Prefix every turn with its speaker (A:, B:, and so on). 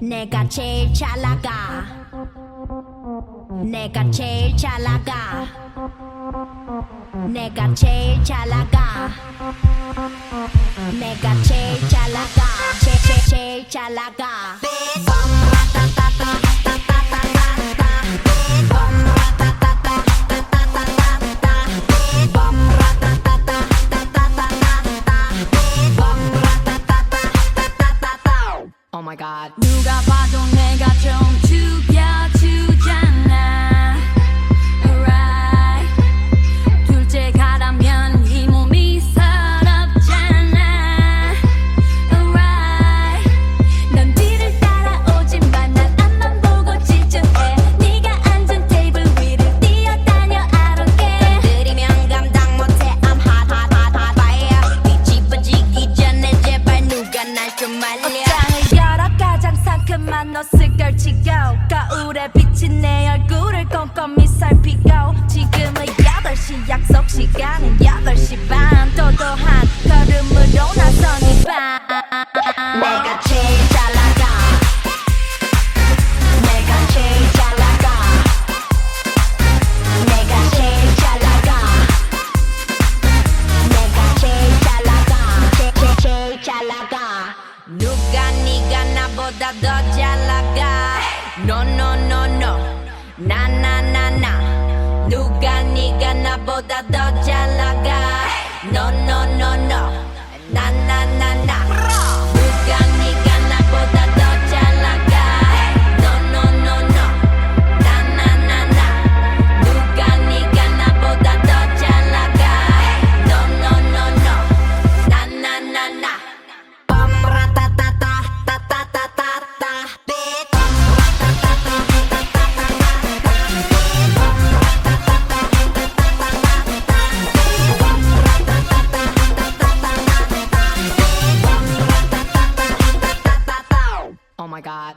A: Nega che chalaga. Nega che chalaga. Nega che chalaga. Nega che chalaga. Che che che chalaga. Bitch.
B: Oh my god.
C: 누가 봐도 내가 좀 특이한 넘너 스걸 치고 가을에 비친 내 얼굴을 꼼꼼히 살피고
A: 난 네가 나보다 더 잘 나가. No no no no. 나 나 나 나. 누가 네가 나보다 더 잘 나가. No no no no. 나 나 나나.
B: Oh my God.